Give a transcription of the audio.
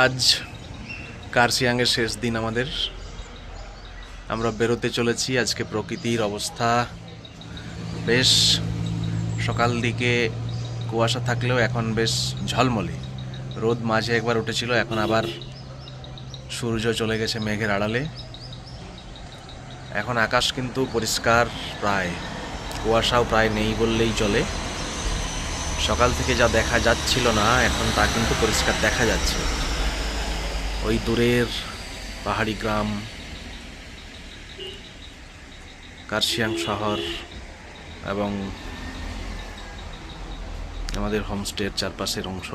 আজ কার্সিয়াংয়ের শেষ দিন আমাদের। আমরা বেরোতে চলেছি, আজকে প্রকৃতির অবস্থা বেশ সকাল দিকে কুয়াশা থাকলেও এখন বেশ ঝলমলে। রোদ মাঝে একবার উঠেছিল, এখন আবার সূর্য চলে গেছে মেঘের আড়ালে। এখন আকাশ কিন্তু পরিষ্কার প্রায়, কুয়াশাও প্রায় নেই বললেই চলে। সকাল থেকে যা দেখা যাচ্ছিল না, এখন তা কিন্তু পরিষ্কার দেখা যাচ্ছে। ওই দূরের পাহাড়ি গ্রাম কার্শিয়াং শহর এবং আমাদের হোমস্টের চারপাশের অংশ।